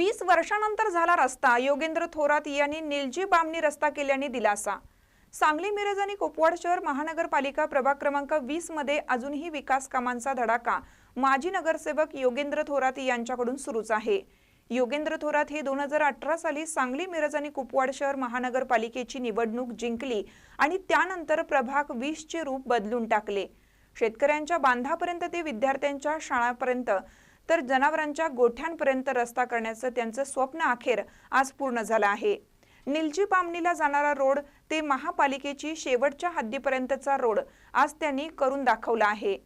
वीस वर्षानंतर झाला रस्ता. योगेंद्र थोरात यांनी निलजी बामणी रस्ता केल्याने दिलासा. सांगली मिरज आणि कुपवाड शहर महानगरपालिका प्रभाग क्रमांक वीसमध्ये अजूनही विकास कामांचा धडाका माजी नगरसेवक योगेंद्र थोरात यांच्याकडून सुरूच आहे. योगेंद्र थोरात हे दोन हजार अठरा साली सांगली मिरज आणि कुपवाड शहर महानगरपालिकेची निवडणूक जिंकली आणि त्यानंतर प्रभाग वीसचे रूप बदलून टाकले. शेतकऱ्यांच्या बांधापर्यंत ते विद्यार्थ्यांच्या शाळापर्यंत तर जनावरांच्या गोठ्यांपर्यंत रस्ता करण्याचं त्यांचं स्वप्न अखेर आज पूर्ण झालं आहे. निलजी पामणीला जाणारा रोड ते महापालिकेची शेवटच्या हद्दीपर्यंतचा रोड आज त्यांनी करून दाखवला आहे.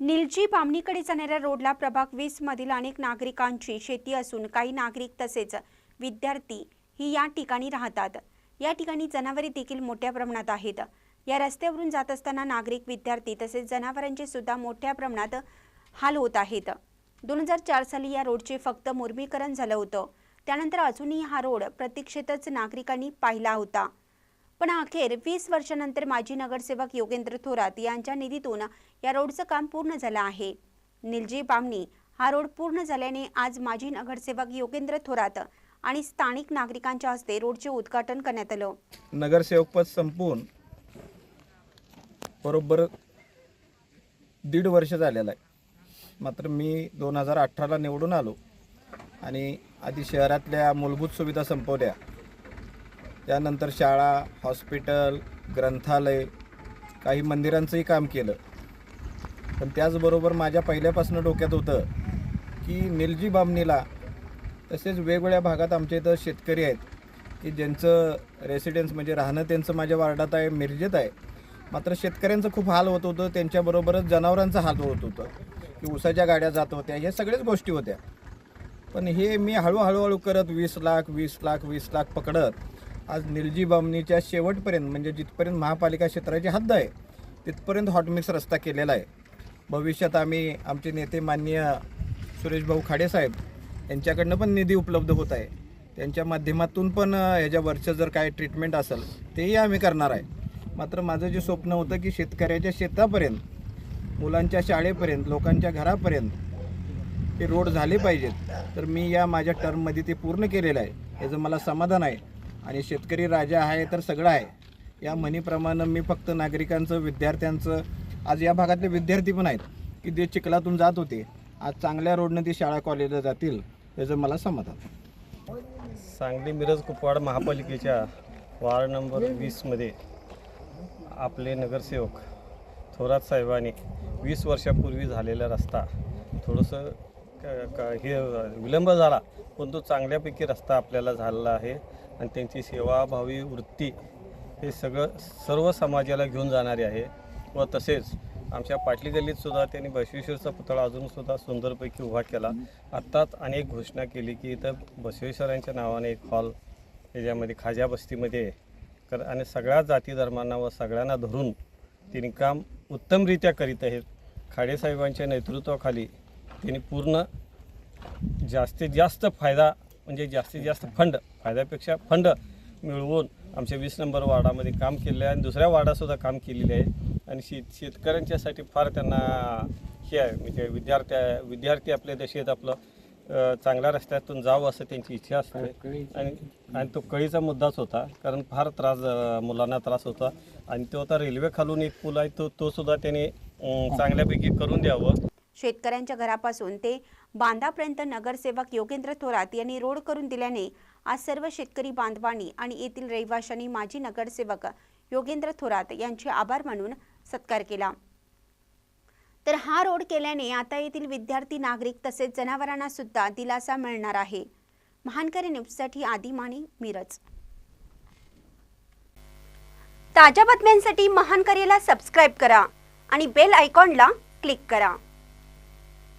निलजी पामणीकडे जाणाऱ्या रोडला प्रभाग वीस मधील अनेक नागरिकांची शेती असून काही नागरिक तसेच विद्यार्थी ही या ठिकाणी राहतात. या ठिकाणी जनावरे देखील मोठ्या प्रमाणात आहेत. या रस्त्यावरून जात असताना नागरिक विद्यार्थी तसेच जनावरांचे सुद्धा मोठ्या प्रमाणात हाल होत आहेत. दोन हजार चार साली या रोडचे फक्त मुर्मीकरण झालं होतं. त्यानंतर अजूनही हा रोड प्रतीक्षेतच नागरिकांनी पाहिला होता. पण अखेर वीस वर्षानंतर माजी नगरसेवक योगेंद्र थोरात यांच्या निधीतून या रोडचं काम पूर्ण झालं आहे. निलजी बामणी हा रोड पूर्ण झाल्याने आज माजी नगरसेवक योगेंद्र थोरात आणि स्थानिक नागरिकांच्या हस्ते रोडचे उद्घाटन करण्यात आलं. नगरसेवकपद संपवून बरोबर दीड वर्ष झालेलं आहे. मात्र मी दोन हजार अठराला निवडून आलो आणि आधी शहरातल्या मूलभूत सुविधा संपवल्या. त्यानंतर शाळा हॉस्पिटल ग्रंथालय काही मंदिरांचंही काम केलं. पण त्याचबरोबर माझ्या पहिल्यापासून डोक्यात होतं की निलजी बामणीला तसेच वेगवेगळ्या भागात आमच्या इथं शेतकरी आहेत की ज्यांचं रेसिडेन्स म्हणजे राहणं त्यांचं माझ्या वार्डात आहे मिरजेत आहे. मात्र शेतकऱ्यांचं खूप हाल होत होतं त्यांच्याबरोबरच जनावरांचं हाल होत होतं. की उसाच्या गाड्या जात होत्या ह्या सगळ्याच गोष्टी होत्या. पण हे मी हळूहळूहळू करत वीस लाख वीस लाख वीस लाख पकडत आज निलजी बामणीच्या शेवटपर्यंत म्हणजे जिथपर्यंत महापालिका क्षेत्राची हद्द आहे तिथपर्यंत हॉटमिक्स रस्ता केलेला आहे. भविष्यात आम्ही आमचे नेते माननीय सुरेशभाऊ खाडेसाहेब यांच्याकडनं पण निधी उपलब्ध होत आहे. त्यांच्या माध्यमातून पण ह्याच्यावरचं जर काय ट्रीटमेंट असेल तेही आम्ही करणार आहे. मात्र माझं जे स्वप्न होतं की शेतकऱ्याच्या शेतापर्यंत मुलांच्या शाळेपर्यंत लोकांच्या घरापर्यंत ते रोड झाले पाहिजेत. तर मी या माझ्या टर्ममध्ये ते पूर्ण केलेलं आहे. याचं मला समाधान आहे. आणि शेतकरी राजा आहे तर सगळं आहे. या म्हणीप्रमाणे मी फक्त नागरिकांचं विद्यार्थ्यांचं आज या भागातले विद्यार्थी पण आहेत की जे चिखलातून जात होते आज चांगल्या रोडनं ती शाळा कॉलेजला जातील याचं मला समाधान सांगली मिरज कुपवाड महापालिकेच्या वार्ड नंबर वीसमध्ये आपले नगरसेवक थोरात साहेबांनी वीस वर्षापूर्वी झालेला रस्ता थोडंसं क- हे विलंब झाला पण तो चांगल्यापैकी रस्ता आपल्याला झालेला आहे आणि त्यांची सेवाभावी वृत्ती हे सगळं सर्व समाजाला घेऊन जाणारे आहे व तसेच आमच्या पाटली गल्लीतसुद्धा त्यांनी बसवेश्वरचा पुतळा अजूनसुद्धा सुंदरपैकी उभा केला. आत्ताच अनेक घोषणा केली की इथं बसवेश्वरांच्या नावाने एक हॉल याच्यामध्ये खाजा बस्तीमध्ये कर आणि सगळ्या जाती धर्मांना व सगळ्यांना धरून त्यांनी काम उत्तमरित्या करीत आहेत. खाडेसाहेबांच्या नेतृत्वाखाली त्यांनी पूर्ण जास्तीत जास्त फायदा म्हणजे जास्तीत जास्त फंड फायद्यापेक्षा फंड मिळवून आमच्या वीस नंबर वार्डामध्ये काम केलेलं आहे आणि दुसऱ्या वार्डातसुद्धा काम केलेले आहे. आणि शेत शेतकऱ्यांच्यासाठी फार त्यांना हे आहे म्हणजे विद्यार्थ्या विद्यार्थी आपल्या दशेत आपलं. चांगल्या रस्त्यातून जावं असं त्यांची इच्छा असते. आणि आणि तो कळीचा मुद्दाच होता कारण फार त्रास मुलांना त्रास होता. आणि तो आता रेल्वे खालून एक पूल आहे तो तो सुद्धा त्याने चांगल्यापैकी करून द्यावं. शेतकऱ्यांच्या घरापासून ते बांधापर्यंत नगरसेवक योगेंद्र थोरात यांनी रोड करून दिल्याने आज सर्व शेतकरी बांधवांनी आणि येथील रहिवाशांनी माजी नगरसेवक योगेंद्र थोरात यांचे आभार मानून सत्कार केला. तर हा रोड केल्याने आता येथील विद्यार्थी नागरिक तसेच जनावरांना सुद्धा दिलासा मिळणार आहे. महानकरी न्यूजसाठी आदी माने मिरज. ताज्या बातम्यांसाठी महानकरीला सबस्क्राईब करा आणि बेल आयकॉनला क्लिक करा.